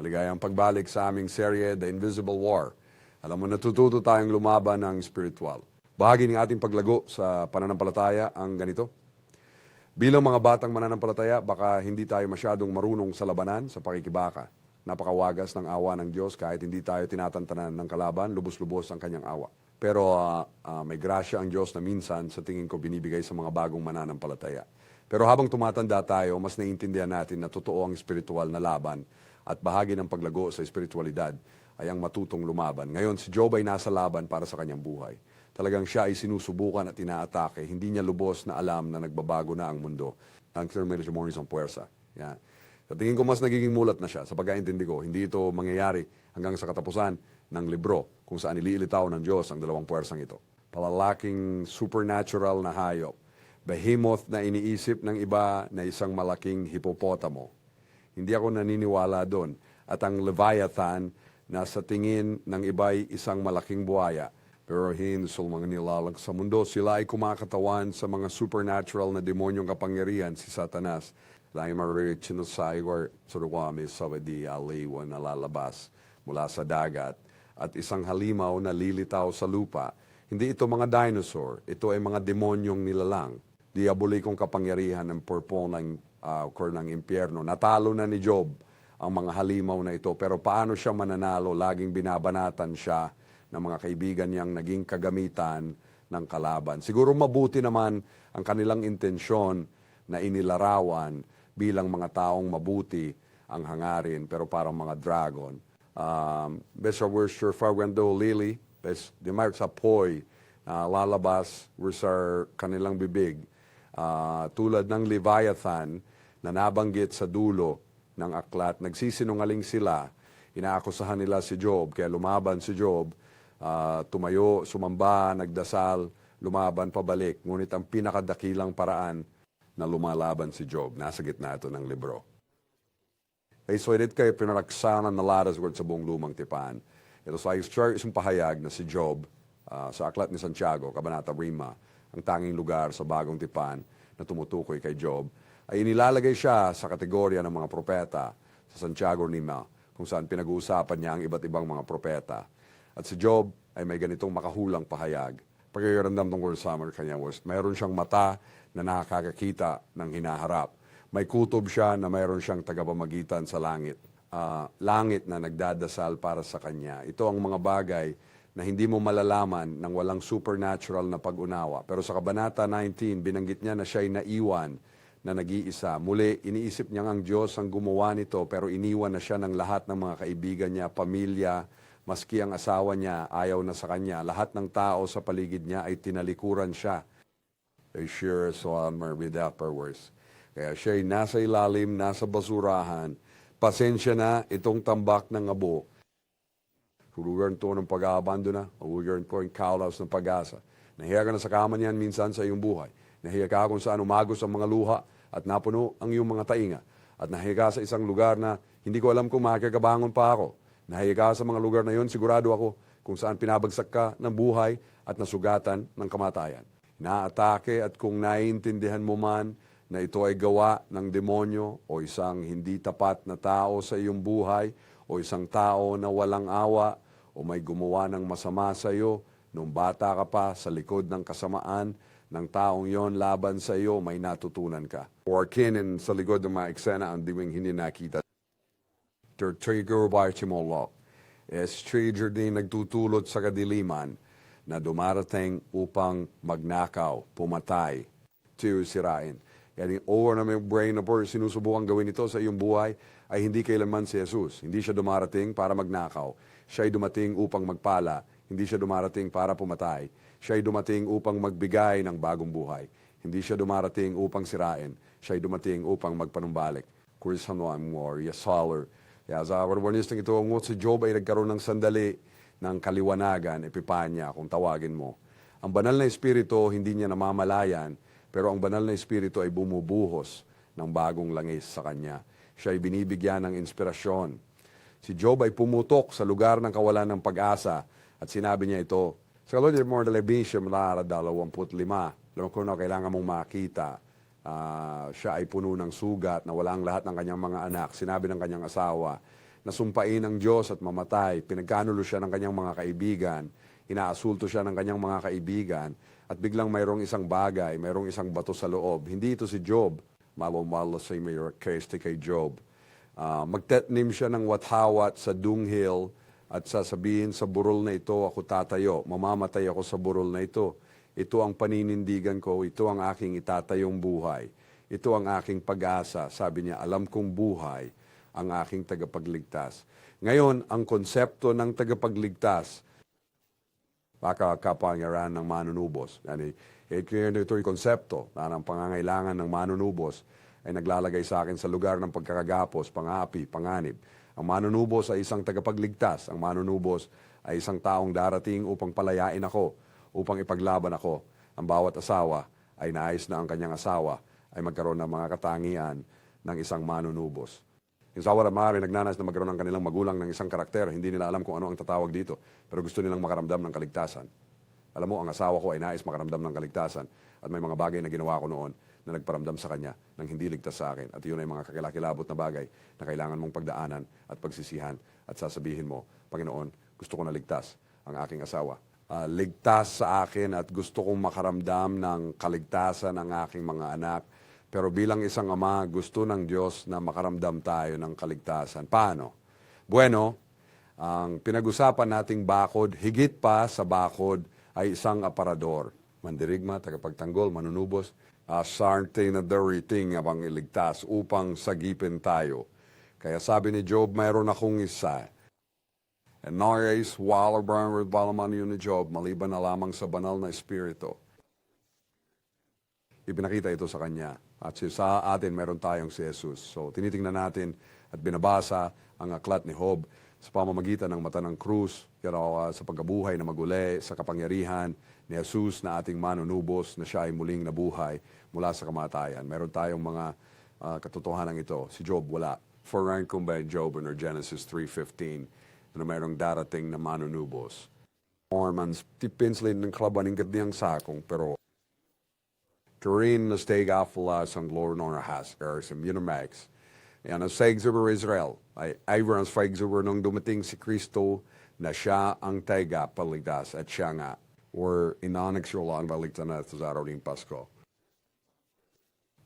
Maligayang pagbalik sa aming serye, The Invisible War. Alam mo, natututo tayong lumaban ng spiritual. Bahagi ng ating paglago sa pananampalataya ang ganito. Bilang mga batang mananampalataya, baka hindi tayo masyadong marunong sa labanan, sa pakikibaka. Napakawagas ng awa ng Diyos kahit hindi tayo tinatantanan ng kalaban, lubos-lubos ang kanyang awa. Pero ah, ah, may grasya ang Diyos na minsan sa tingin ko binibigay sa mga bagong mananampalataya. Pero habang tumatanda tayo, mas naiintindihan natin na totoo ang spiritual na laban at bahagi ng paglago sa spiritualidad ay ang matutong lumaban. Ngayon, si Job ay nasa laban para sa kanyang buhay. Talagang siya ay sinusubukan at inaatake. Hindi niya lubos na alam na nagbabago na ang mundo. Ang siya morning ang puwersa. Yan. Sa tingin ko mas nagiging mulat na siya sa pagkaintindi ko. Hindi ito mangyayari hanggang sa katapusan ng libro kung saan ililitaw ng Diyos ang dalawang puwersang ito. Palalaking supernatural na hayop. Behemoth na iniisip ng iba na isang malaking hipopotamo. Hindi ako naniniwala doon. At ang Leviathan na sa tingin ng iba ay isang malaking buhaya. Pero hinsul mga nilalang sa mundo, sila ay kumakatawan sa mga supernatural na demonyong kapangyarihan, si Satanas. Dahil maririnig sinusay or suruwami sa di aliwan na lalabas mula sa dagat at isang halimaw na lilitaw sa lupa. Hindi ito mga dinosaur, ito ay mga demonyong nilalang. Diabolikong kapangyarihan ng purple ng, uh, or ng impyerno. Natalo na ni Job ang mga halimaw na ito. Pero paano siya mananalo? Laging binabanatan siya ng mga kaibigan niyang naging kagamitan ng kalaban. Siguro mabuti naman ang kanilang intensyon na inilarawan bilang mga taong mabuti ang hangarin, pero parang mga dragon. Um, besa we're sure farwendo lili, bes di may sa poy, na lalabas sa kanilang bibig. Ah, tulad ng Leviathan na nabanggit sa dulo ng aklat, nagsisinungaling sila, inaakusahan nila si Job, kaya lumaban si Job, ah, tumayo, sumamba, nagdasal, lumaban pabalik. Ngunit ang pinakadakilang paraan na lumalaban si Job, nasa gitna ito ng libro. Ay suwedit kayo pinaraksanan na laras word sa buong lumang tipan. Ito sa isang pahayag na si Job ah, sa aklat ni Santiago, Kabanata Rima, ang tanging lugar sa bagong tipan na tumutukoy kay Job, ay inilalagay siya sa kategorya ng mga propeta sa Santiago Rima, kung saan pinag-uusapan niya ang iba't ibang mga propeta. At si Job ay may ganitong makahulang pahayag. Pagkakaramdam tungkol sa summer kanya was, mayroon siyang mata na nakakakita ng hinaharap. May kutob siya na mayroon siyang tagapamagitan sa langit. Ah, langit na nagdadasal para sa kanya. Ito ang mga bagay na hindi mo malalaman ng walang supernatural na pag-unawa. Pero sa Kabanata 19, binanggit niya na siya'y naiwan na nag-iisa. Muli, iniisip niya ang Diyos ang gumawa nito pero iniwan na siya ng lahat ng mga kaibigan niya, pamilya, maski ang asawa niya, ayaw na sa kanya. Lahat ng tao sa paligid niya ay tinalikuran siya. They sure saw her with worse. Kaya siya'y nasa ilalim, nasa basurahan. Pasensya na itong tambak ng abo. Hulugan to ng pag-aabando na. Hulugan ko yung kaulas ng pag-asa. Nahiya ka na sa kama niyan minsan sa iyong buhay. Nahiya ka kung saan umagos ang mga luha at napuno ang iyong mga tainga. At nahiya ka sa isang lugar na hindi ko alam kung makakabangon pa ako. Nahiya ka sa mga lugar na yon, sigurado ako kung saan pinabagsak ka ng buhay at nasugatan ng kamatayan. Naatake at kung naiintindihan mo man na ito ay gawa ng demonyo o isang hindi tapat na tao sa iyong buhay o isang tao na walang awa o may gumawa ng masama sa iyo nung bata ka pa sa likod ng kasamaan ng taong yon laban sa iyo, may natutunan ka. Or kinin sa likod ng mga eksena ang diwing hindi nakita. Ter trigger by Chimolok. Es trigger din nagtutulot sa kadiliman na dumarating upang magnakaw, pumatay, sirain. Kaya over na may brain na por, sinusubukan gawin ito sa iyong buhay ay hindi kailanman si Jesus. Hindi siya dumarating para magnakaw. Siya ay dumating upang magpala. Hindi siya dumarating para pumatay. Siya ay dumating upang magbigay ng bagong buhay. Hindi siya dumarating upang sirain. Siya ay dumating upang magpanumbalik. Chris Hanuan War, Yasaler. Kaya sa warwanisting ito, ang si Job ay nagkaroon ng sandali ng kaliwanagan, epipanya, kung tawagin mo. Ang banal na espiritu, hindi niya namamalayan, pero ang banal na espiritu ay bumubuhos ng bagong langis sa kanya. Siya ay binibigyan ng inspirasyon. Si Job ay pumutok sa lugar ng kawalan ng pag-asa at sinabi niya ito, sa kalod ni More Televisión, Lara 25, alam ko na kailangan mong makita, ah, siya ay puno ng sugat na wala ang lahat ng kanyang mga anak. Sinabi ng kanyang asawa nasumpain ng Diyos at mamatay. Pinagkanulo siya ng kanyang mga kaibigan. Inaasulto siya ng kanyang mga kaibigan. At biglang mayroong isang bagay, mayroong isang bato sa loob. Hindi ito si Job. Malo-malo sa mayor case kay Job. Ah, magtetnim siya ng wathawat sa dunghil at sasabihin sa burol na ito, ako tatayo, mamamatay ako sa burol na ito. Ito ang paninindigan ko, ito ang aking itatayong buhay. Ito ang aking pag-asa. Sabi niya, alam kong buhay ang aking tagapagligtas. Ngayon, ang konsepto ng tagapagligtas, baka kapangyarihan ng manunubos. Yani, eh, ito yung konsepto na ang pangangailangan ng manunubos ay naglalagay sa akin sa lugar ng pagkakagapos, pangapi, panganib. Ang manunubos ay isang tagapagligtas. Ang manunubos ay isang taong darating upang palayain ako, upang ipaglaban ako. Ang bawat asawa ay nais na ang kanyang asawa ay magkaroon ng mga katangian ng isang manunubos. Yung sawa na maaari nagnanais na magkaroon ng kanilang magulang ng isang karakter, hindi nila alam kung ano ang tatawag dito, pero gusto nilang makaramdam ng kaligtasan. Alam mo, ang asawa ko ay nais makaramdam ng kaligtasan at may mga bagay na ginawa ko noon na nagparamdam sa kanya ng hindi ligtas sa akin. At yun ay mga kakilakilabot na bagay na kailangan mong pagdaanan at pagsisihan at sasabihin mo, Panginoon, gusto ko na ligtas ang aking asawa. Ah, ligtas sa akin at gusto kong makaramdam ng kaligtasan ng aking mga anak. Pero bilang isang ama, gusto ng Diyos na makaramdam tayo ng kaligtasan. Paano? Bueno, ang pinag-usapan nating bakod, higit pa sa bakod, ay isang aparador. Mandirigma, tagapagtanggol, manunubos, asarte na darating abang iligtas upang sagipin tayo. Kaya sabi ni Job, mayroon akong isa. And nais, wala brown balaman yun ni Job, maliban na lamang sa banal na espiritu. Ipinakita ito sa kanya. At sa atin, meron tayong si Jesus. So, tinitingnan natin at binabasa ang aklat ni Job sa pamamagitan ng mata ng krus, know, uh, sa pagkabuhay na maguli, sa kapangyarihan ni Jesus na ating manunubos na siya ay muling nabuhay mula sa kamatayan. Meron tayong mga uh, katotohanan ito. Si Job, wala. For kung by Job in Genesis 3.15 na mayroong darating na manunubos. Mormons, tipinslin ng klabaning niyang sakong, pero Turin na steg afla sang Lord nor has, er sa Munimax. Yan ang seg over Israel. Ay Ivan ang seg over nung dumating si Kristo na siya ang tega paligtas at siya nga or inanex yung lang baligtan na sa araw ng Pasko.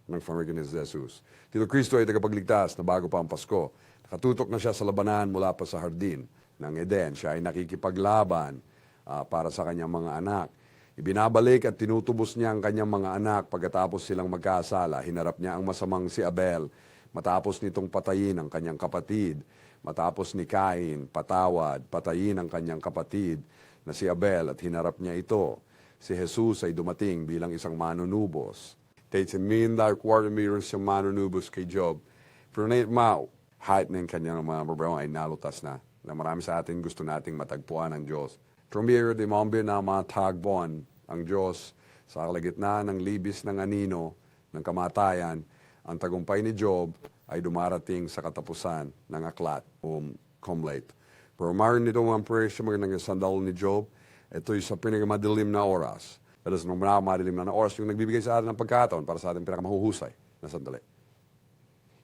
Ng pamigyan ni Jesus. Tito Kristo ay tagapagligtas na bago pa ang Pasko. Nakatutok na siya sa labanan mula pa sa hardin ng Eden. Siya ay nakikipaglaban ah, para sa kanyang mga anak. Ibinabalik at tinutubos niya ang kanyang mga anak pagkatapos silang magkasala. Hinarap niya ang masamang si Abel matapos nitong patayin ang kanyang kapatid. Matapos ni Cain, patawad, patayin ang kanyang kapatid na si Abel at hinarap niya ito. Si Jesus ay dumating bilang isang manunubos. Dark quarter meters yung manunubos kay Job. Pero na mao, height ng kanyang mga babaw ay nalutas na. Na marami sa atin gusto nating matagpuan ng Diyos. Trumiro de Mombe na matagpuan ang Diyos sa kalagitnaan ng libis ng anino, ng kamatayan, ang tagumpay ni Job ay dumarating sa katapusan ng aklat o comlate. Pero maroon nito ang presyo mga sandal ni Job, ito'y sa pinakamadilim na oras. That is, nung na, na oras yung nagbibigay sa atin ng pagkataon para sa ating pinakamahuhusay na sandali.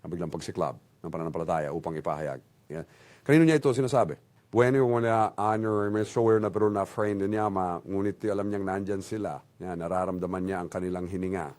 Ang biglang pagsiklab ng pananampalataya upang ipahayag. Yan. Kanino niya ito sinasabi? Bueno yung wala honor, may shower na pero na friend niya, ma, ngunit alam niyang nandyan sila. Yan, nararamdaman niya ang kanilang hininga.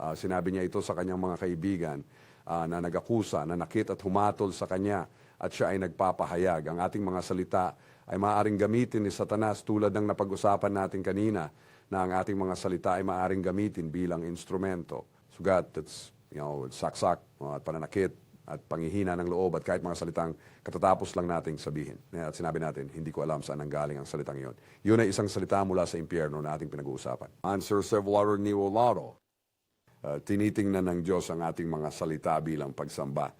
Ah, sinabi niya ito sa kanyang mga kaibigan ah, na nagakusa, na nakit at humatol sa kanya at siya ay nagpapahayag. Ang ating mga salita ay maaaring gamitin ni Satanas tulad ng napag-usapan natin kanina na ang ating mga salita ay maaaring gamitin bilang instrumento. Sugat, it's, you know, saksak uh, at pananakit at pangihina ng loob at kahit mga salitang katatapos lang nating sabihin. At sinabi natin, hindi ko alam saan ang galing ang salitang iyon. Yun ay isang salita mula sa impyerno na ating pinag-uusapan. Answer several ni Olaro. Uh, tinitingnan ng Diyos ang ating mga salita bilang pagsamba.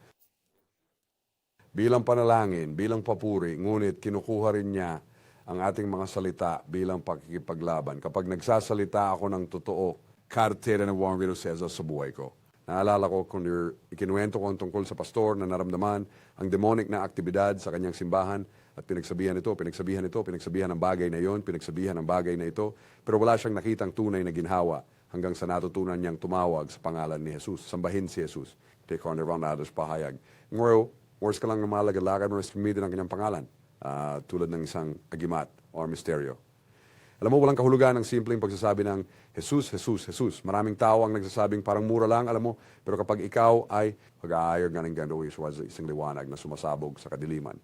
Bilang panalangin, bilang papuri, ngunit kinukuha rin niya ang ating mga salita bilang pakikipaglaban. Kapag nagsasalita ako ng totoo, kartera ng Juan Vito Cesar sa buhay ko. Naalala ko kung ikinuwento ko ang tungkol sa pastor na naramdaman ang demonic na aktibidad sa kanyang simbahan at pinagsabihan ito, pinagsabihan ito, pinagsabihan ng bagay na iyon, pinagsabihan ng bagay na ito, pero wala siyang nakitang tunay na ginhawa hanggang sa natutunan niyang tumawag sa pangalan ni Jesus, sambahin si Jesus. Take on around others pahayag. Ngoro, oras ka lang lumalagad-lagad mo gamitin ang kanyang pangalan. Ah, tulad ng isang agimat or misteryo. Alam mo, walang kahulugan ng simpleng pagsasabi ng Jesus, Jesus, Jesus. Maraming tao ang nagsasabing parang mura lang, alam mo. Pero kapag ikaw ay mag-aayag nga ng gando, isang liwanag na sumasabog sa kadiliman.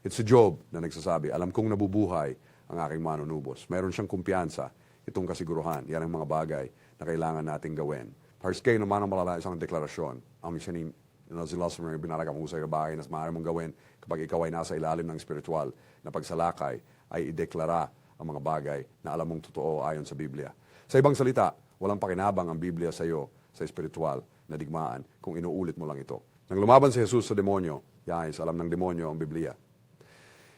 It's si Job na nagsasabi, alam kong nabubuhay ang aking manunubos. Meron siyang kumpiyansa, itong kasiguruhan. Yan ang mga bagay na kailangan nating gawin. First kayo naman ang malala isang deklarasyon. Ang misyanin, sila sa mga binalaga mo sa bagay na maaari mong gawin kapag ikaw ay nasa ilalim ng spiritual na pagsalakay ay ideklara ang mga bagay na alam mong totoo ayon sa Biblia. Sa ibang salita, walang pakinabang ang Biblia sa iyo sa spiritual na digmaan kung inuulit mo lang ito. Nang lumaban si Jesus sa demonyo, guys, alam ng demonyo ang Biblia.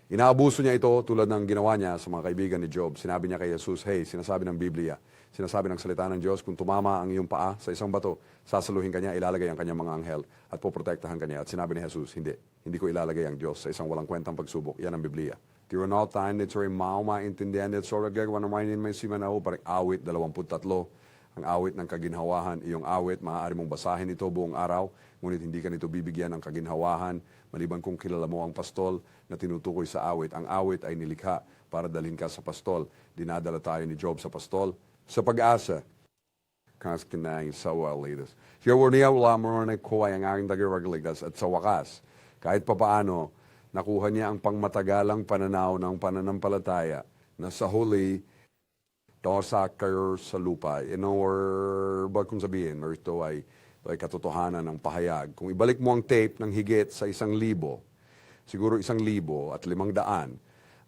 Inaabuso niya ito tulad ng ginawa niya sa mga kaibigan ni Job. Sinabi niya kay Jesus, Hey, sinasabi ng Biblia, sinasabi ng salita ng Diyos, kung tumama ang iyong paa sa isang bato, sasaluhin kanya, ilalagay ang kanyang mga anghel at poprotektahan kanya. At sinabi ni Jesus, hindi, hindi ko ilalagay ang Diyos sa isang walang kwentang pagsubok. Yan ang Biblia. Tiro na time, it's very mao maintindihan, it's sort of gagawa ng mainin may simanaw, parang awit, 23, ang awit ng kaginhawahan, iyong awit, maaari mong basahin ito buong araw, ngunit hindi ka nito bibigyan ng kaginhawahan, maliban kung kilala mo ang pastol na tinutukoy sa awit. Ang awit ay nilikha para dalhin ka sa pastol. Dinadala tayo ni Job sa pastol. Sa pag-asa, kaskinay sa walidas. Siya niya wala mo na kuha ang aking tagaragligas at sa wakas, kahit papaano, nakuha niya ang pangmatagalang pananaw ng pananampalataya na sa huli, dosa kayo sa lupa. Know, or ba't kung sabihin, or ito ay, ay katotohanan ng pahayag. Kung ibalik mo ang tape ng higit sa isang libo, siguro isang libo at limang daan,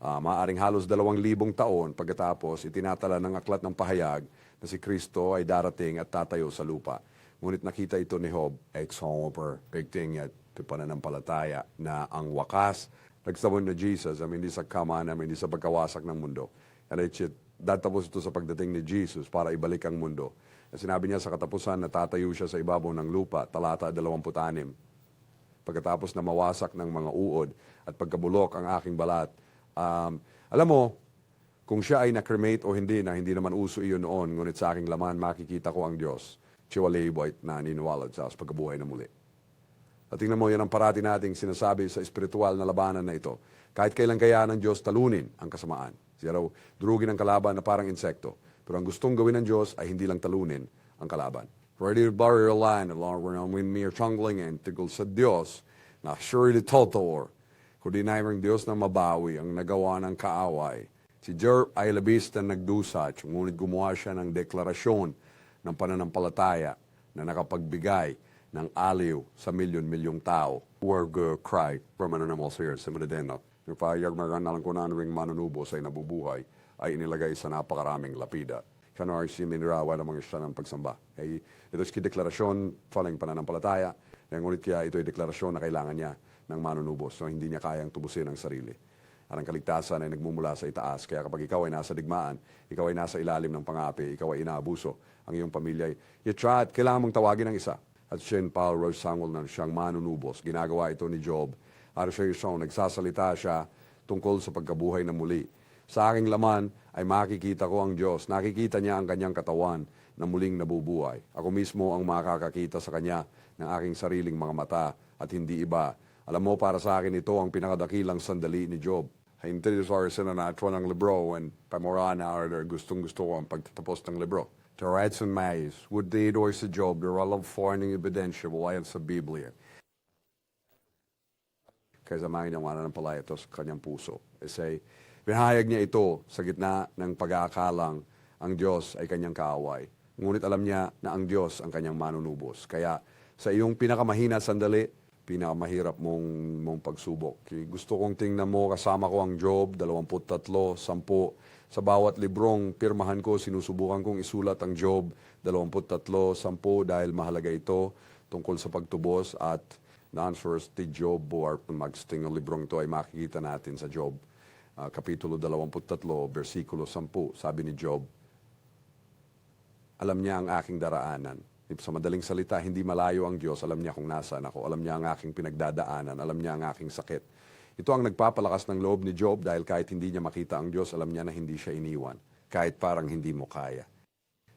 ah, maaaring halos dalawang libong taon pagkatapos itinatala ng aklat ng pahayag na si Kristo ay darating at tatayo sa lupa. Ngunit nakita ito ni Job, ex-homer, big thing at pananampalataya na ang wakas, nagsabon na Jesus, I mean, hindi sa kamanam, hindi sa pagkawasak ng mundo. And it's it, datapos ito sa pagdating ni Jesus para ibalik ang mundo. Na sinabi niya sa katapusan na tatayo siya sa ibabaw ng lupa, talata 26. Pagkatapos na mawasak ng mga uod at pagkabulok ang aking balat. Um, alam mo, kung siya ay na-cremate o hindi, na hindi naman uso iyon noon, ngunit sa aking laman, makikita ko ang Diyos. Chiwalay na niniwala sa pagkabuhay na muli. At tingnan mo, yan ang parati nating sinasabi sa espiritual na labanan na ito. Kahit kailan kaya ng Diyos talunin ang kasamaan. Siya raw, durugin ang kalaban na parang insekto. Pero ang gustong gawin ng Diyos ay hindi lang talunin ang kalaban. Ready to bury your line, along when mere trungling and tigol sa Diyos, na surely totor. Kundi na yung Diyos na mabawi ang nagawa ng kaaway. Si Job ay labis na nagdusa, ngunit gumawa siya ng deklarasyon ng pananampalataya na nakapagbigay ng aliw sa milyon-milyong tao. Word uh, cry from an animal here Medina. Yung pahayag na nalang ko na ring manunubos ay inilagay sa napakaraming lapida. Siya na si Minrawa ng mga siya ng pagsamba. Ay, ito si deklarasyon faling pananampalataya. Ngunit kaya ito ay deklarasyon na kailangan niya ng manunubos. So hindi niya kayang tubusin ang sarili. At ang kaligtasan ay nagmumula sa itaas. Kaya kapag ikaw ay nasa digmaan, ikaw ay nasa ilalim ng pangapi, ikaw ay inaabuso, ang iyong pamilya ay, you try kailangan mong tawagin ng isa at Shane Paul Rose Samuel na siyang manunubos. Ginagawa ito ni Job. Yung nagsasalita siya tungkol sa pagkabuhay na muli. Sa aking laman ay makikita ko ang Diyos. Nakikita niya ang kanyang katawan na muling nabubuhay. Ako mismo ang makakakita sa kanya ng aking sariling mga mata at hindi iba. Alam mo, para sa akin ito ang pinakadakilang sandali ni Job. Hindi sa sinanatro ng libro and pamorana or gustong-gusto ko ang pagtatapos ng libro. Tourette's and Mais, would or sa Job, the of foreign ebidensya ayon sa Biblia. Kaya samahin niya ng palaya ito sa kanyang puso. Kasi pinahayag niya ito sa gitna ng pag-aakalang ang Diyos ay kanyang kaaway. Ngunit alam niya na ang Diyos ang kanyang manunubos. Kaya sa iyong pinakamahina sandali, pinakamahirap mong, mong pagsubok. Gusto kong tingnan mo, kasama ko ang Job, 23, 10, sa bawat librong pirmahan ko, sinusubukan kong isulat ang Job 23, 10 dahil mahalaga ito tungkol sa pagtubos at non-first ti Job or magsting ang librong ito ay makikita natin sa Job uh, Kapitulo 23, versikulo 10. Sabi ni Job, alam niya ang aking daraanan. Sa madaling salita, hindi malayo ang Diyos. Alam niya kung nasaan ako. Alam niya ang aking pinagdadaanan. Alam niya ang aking sakit. Ito ang nagpapalakas ng loob ni Job dahil kahit hindi niya makita ang Diyos, alam niya na hindi siya iniwan. Kahit parang hindi mo kaya.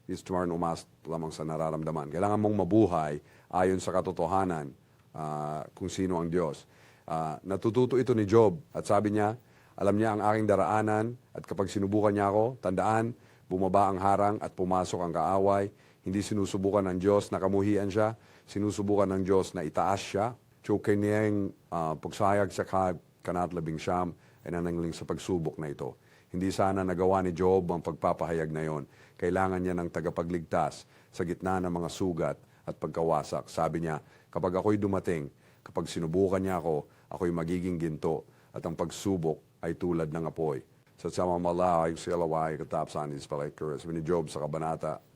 Is tomorrow umas lamang sa nararamdaman. Kailangan mong mabuhay ayon sa katotohanan ah, kung sino ang Diyos. Ah, natututo ito ni Job at sabi niya, alam niya ang aking daraanan at kapag sinubukan niya ako, tandaan, bumaba ang harang at pumasok ang kaaway. Hindi sinusubukan ng Diyos na kamuhian siya, sinusubukan ng Diyos na itaas siya. Kanyang uh, pagsayag sa ka, kanat labing siyam ay nanangling sa pagsubok na ito. Hindi sana nagawa ni Job ang pagpapahayag na yon. Kailangan niya ng tagapagligtas sa gitna ng mga sugat at pagkawasak. Sabi niya, kapag ako'y dumating, kapag sinubukan niya ako, ako'y magiging ginto at ang pagsubok ay tulad ng apoy. Sa sama malay, silaway, katapsan, ispalekar, sabi ni Job sa kabanata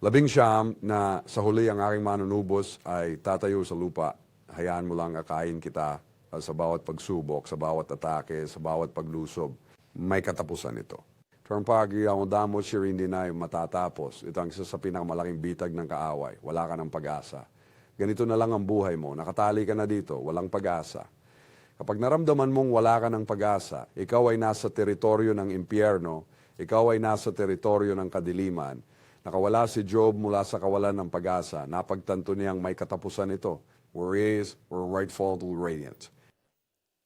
Labing siyam na sa huli ang aking manunubos ay tatayo sa lupa. Hayaan mo lang akain kita uh, sa bawat pagsubok, sa bawat atake, sa bawat paglusob. May katapusan ito. Turn pagi ang damo siya hindi na yung matatapos. Ito ang isa sa pinakamalaking bitag ng kaaway. Wala ka ng pag-asa. Ganito na lang ang buhay mo. Nakatali ka na dito. Walang pag-asa. Kapag naramdaman mong wala ka ng pag-asa, ikaw ay nasa teritoryo ng impyerno, ikaw ay nasa teritoryo ng kadiliman, nakawala si Job mula sa kawalan ng pag-asa, napagtanto niyang may katapusan ito, where is, where rightful radiant.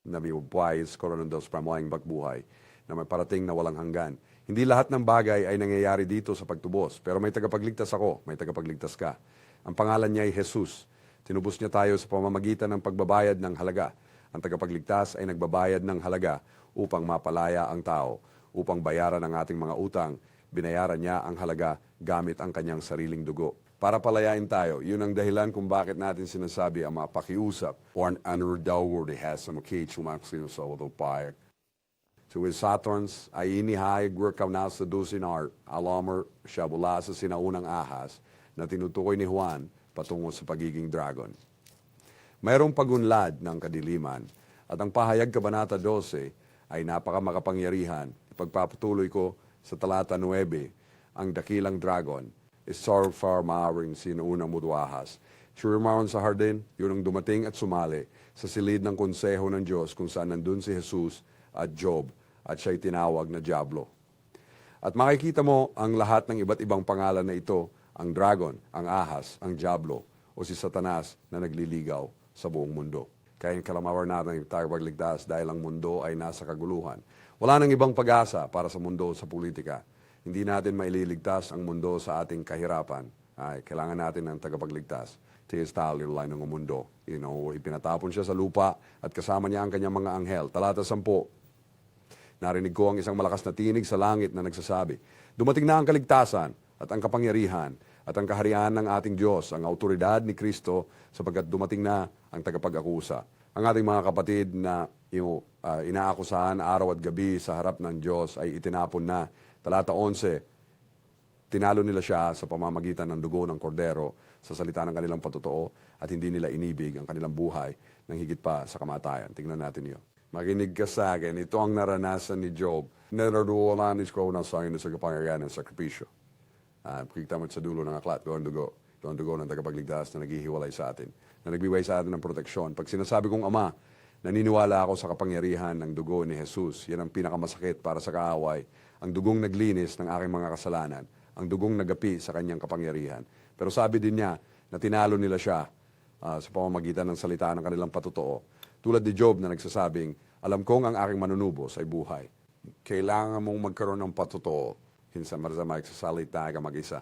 Nabi buhay, karoon ng Diyos pramuhang bakbuhay, na may parating na walang hanggan. Hindi lahat ng bagay ay nangyayari dito sa pagtubos, pero may tagapagligtas ako, may tagapagligtas ka. Ang pangalan niya ay Jesus. Tinubos niya tayo sa pamamagitan ng pagbabayad ng halaga. Ang tagapagligtas ay nagbabayad ng halaga upang mapalaya ang tao, upang bayaran ang ating mga utang. Binayaran niya ang halaga gamit ang kanyang sariling dugo. Para palayain tayo, yun ang dahilan kung bakit natin sinasabi ang mga pakiusap or an underdog has some cage umaksino sa autopire. So with Saturns, ay inihay work na sa dusinar, alamer siya mula sa sinaunang ahas na tinutukoy ni Juan patungo sa pagiging dragon. Mayroong pagunlad ng kadiliman at ang pahayag Kabanata 12 ay napakamakapangyarihan. Ipagpapatuloy ko sa talata 9, ang dakilang dragon is so far maaring sinuunang mudwahas. Siya rumaron sa hardin, yun ang dumating at sumali sa silid ng konseho ng Diyos kung saan nandun si Jesus at Job at siya'y tinawag na Diablo. At makikita mo ang lahat ng iba't ibang pangalan na ito, ang dragon, ang ahas, ang Diablo, o si Satanas na nagliligaw sa buong mundo. Kaya kalamawar natin tayo pagligtas dahil ang mundo ay nasa kaguluhan. Wala nang ibang pag-asa para sa mundo sa politika. Hindi natin maililigtas ang mundo sa ating kahirapan. Ay, kailangan natin ng tagapagligtas. Tyler line ng mundo. You know, ipinatapon siya sa lupa at kasama niya ang kanyang mga anghel. Talata 10, Narinig ko ang isang malakas na tinig sa langit na nagsasabi, Dumating na ang kaligtasan at ang kapangyarihan at ang kaharian ng ating Diyos, ang autoridad ni Kristo sapagkat dumating na ang tagapag-akusa. Ang ating mga kapatid na yung, uh, inaakusahan araw at gabi sa harap ng Diyos ay itinapon na. Talata 11, tinalo nila siya sa pamamagitan ng dugo ng kordero sa salita ng kanilang patotoo at hindi nila inibig ang kanilang buhay ng higit pa sa kamatayan. Tingnan natin yun. Makinig ka sa akin, ito ang naranasan ni Job. Nararuwalan ko na sa akin sa kapangyarihan ng sakripisyo. Uh, kita mo sa dulo ng aklat, doon dugo. Doon dugo ng tagapagligtas na naghihiwalay sa atin, na nagbibigay sa atin ng proteksyon. Pag sinasabi kong Ama, naniniwala ako sa kapangyarihan ng dugo ni Jesus. Yan ang pinakamasakit para sa kaaway. Ang dugong naglinis ng aking mga kasalanan. Ang dugong nagapi sa kanyang kapangyarihan. Pero sabi din niya na tinalo nila siya uh, sa pamamagitan ng salita ng kanilang patotoo. Tulad ni Job na nagsasabing, alam kong ang aking manunubos ay buhay. Kailangan mong magkaroon ng patotoo. Hinsa marzama magsasalita ka mag-isa.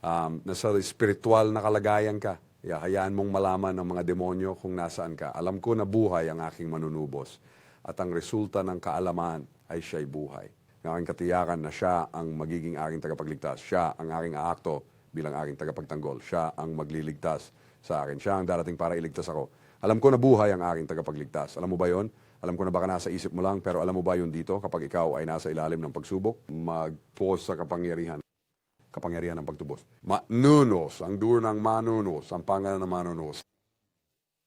Um, nasa spiritual na kalagayan ka. Yeah, hayaan mong malaman ng mga demonyo kung nasaan ka. Alam ko na buhay ang aking manunubos. At ang resulta ng kaalaman ay siya'y buhay. Ng aking katiyakan na siya ang magiging aking tagapagligtas. Siya ang aking aakto bilang aking tagapagtanggol. Siya ang magliligtas sa akin. Siya ang darating para iligtas ako. Alam ko na buhay ang aking tagapagligtas. Alam mo ba yon? Alam ko na baka nasa isip mo lang, pero alam mo ba yun dito kapag ikaw ay nasa ilalim ng pagsubok? Mag-pause sa kapangyarihan. Kapangyarihan ng pagtubos. Manunos, ang dulo ng manunos, ang pangalan ng manunos.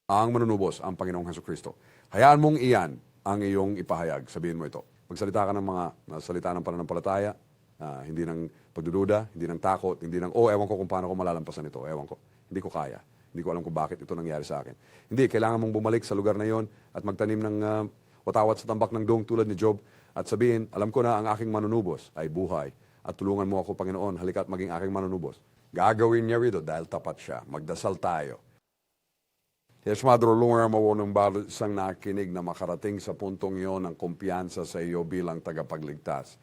Ang manunubos, ang Panginoong Heso Kristo. Hayaan mong iyan ang iyong ipahayag. Sabihin mo ito. Magsalita ka ng mga salita ng pananampalataya, uh, hindi ng pagdududa, hindi ng takot, hindi ng, oh, ewan ko kung paano ko malalampasan ito, ewan ko. Hindi ko kaya. Hindi ko alam kung bakit ito nangyari sa akin. Hindi, kailangan mong bumalik sa lugar na yon at magtanim ng uh, watawat sa tambak ng dong tulad ni Job at sabihin, alam ko na ang aking manunubos ay buhay at tulungan mo ako, Panginoon, halika't maging aking manunubos. Gagawin niya rito dahil tapat siya. Magdasal tayo. Yes, Madro Lungar, mawunong bawat isang nakinig na makarating sa puntong iyon ng kumpiyansa sa iyo bilang tagapagligtas.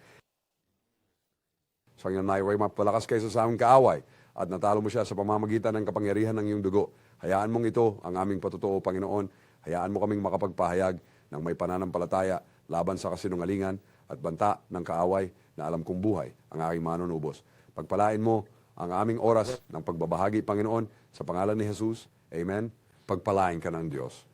Sa ngayon, Nayway, mapalakas kayo sa aming kaaway at natalo mo siya sa pamamagitan ng kapangyarihan ng iyong dugo. Hayaan mong ito ang aming patutuo, Panginoon. Hayaan mo kaming makapagpahayag ng may pananampalataya laban sa kasinungalingan at banta ng kaaway na alam kong buhay ang aking manunubos. Pagpalain mo ang aming oras ng pagbabahagi, Panginoon, sa pangalan ni Jesus. Amen. Pagpalain ka ng Diyos.